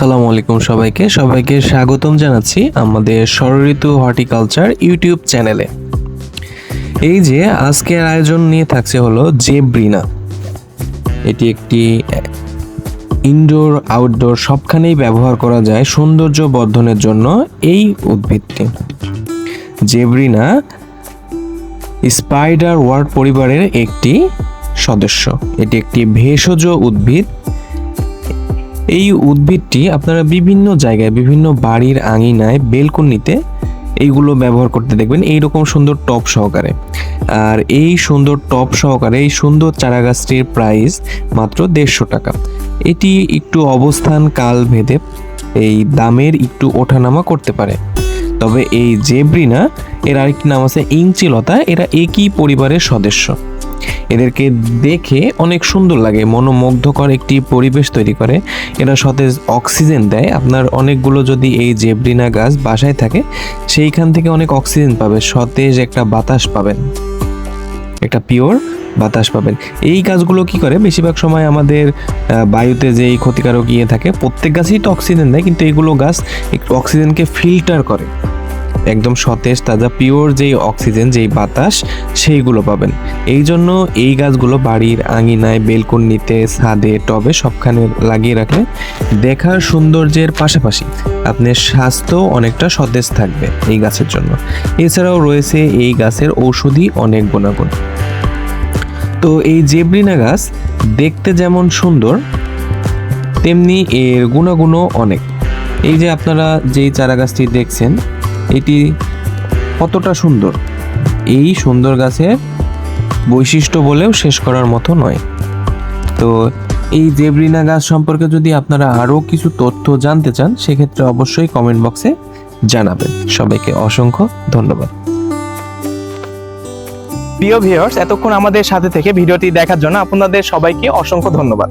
সালামু আলাইকুম সবাইকে। সবাইকে স্বাগতম জানাচ্ছি আমাদের ষড়ঋতু হর্টিকালচার ইউটিউব চ্যানেলে। এই যে আজকের আয়োজন নিয়ে থাকছে হলো জেব্রিনা। এটি একটি ইনডোর, আউটডোর সবখানেই ব্যবহার করা যায় সৌন্দর্য বর্ধনের জন্য এই উদ্ভিদটি। জেব্রিনা স্পাইডার ওয়ার্ড পরিবারের একটি সদস্য। এটি একটি ভেষজ উদ্ভিদ এই উদ্ভিদটি আপনারা বিভিন্ন জায়গায়, বিভিন্ন বাড়ির আঙিনায়, বেলকনিতে এইগুলো ব্যবহার করতে দেখবেন। এইরকম সুন্দর টপ সহকারে। আর এই সুন্দর টপ সহকারে, এই সুন্দর চারাগাছটির প্রাইস মাত্র দেড়শো টাকা। এটি একটু অবস্থান কাল ভেদে এই দামের একটু ওঠানামা করতে পারে। তবে এই জেব্রিনা, এর আরেকটি নাম আছে ইঞ্চিলতা, এরা একই পরিবারের সদস্য। এদেরকে দেখে অনেক সুন্দর লাগে, মনোমুগ্ধকর একটি পরিবেশ তৈরি করে। এরা সতেজ অক্সিজেন দেয়। আপনার অনেকগুলো যদি এই জেব্রিনা গাছ বাসায় থাকে, সেইখান থেকে অনেক অক্সিজেন পাবে সতেজ একটা বাতাস পাবেন। একটা পিওর বাতাস পাবেন। এই গাছগুলো কি করে? বেশিরভাগ সময় আমাদের বায়ুতে যেই ক্ষতিকারক ইয়ে থাকে, প্রত্যেক গাছেই তো অক্সিজেন দেয়, কিন্তু এইগুলো গাছ অক্সিজেনকে ফিল্টার করে। একদম সতেজ, তাজা পিওর যেই অক্সিজেন যেই বাতাস, সেইগুলো পাবেন। এই জন্য এই গাছগুলো বাড়ির আঙিনায়, বেলকনিতে, ছাদে, টবে সবখানে লাগিয়ে রাখলে দেখার সৌন্দর্যের পাশাপাশি আপনার স্বাস্থ্য অনেকটা সতেজ থাকবে এই গাছের জন্য। এছাড়াও রয়েছে এই গাছের ঔষধি অনেক গুণাগুণ। তো এই জেব্রিনা গাছ দেখতে যেমন সুন্দর, তেমনি এর গুণাগুণও অনেক। এই যে আপনারা যেই চারা গাছটি দেখছেন এটি কতটা সুন্দর? এই সুন্দর গাছের বৈশিষ্ট্য বলেও শেষ করার মতো নয়। তো এই জেব্রিনা গাছ সম্পর্কে যদি আপনারা আরও কিছু তথ্য জানতে চান, সেক্ষেত্রে অবশ্যই কমেন্ট বক্সে জানাবেন। সবাইকে অসংখ্য ধন্যবাদ। প্রিয় ভিউয়ার্স এতক্ষণ আমাদের সাথে থেকে ভিডিওটি দেখার জন্য আপনাদের সবাইকে অসংখ্য ধন্যবাদ।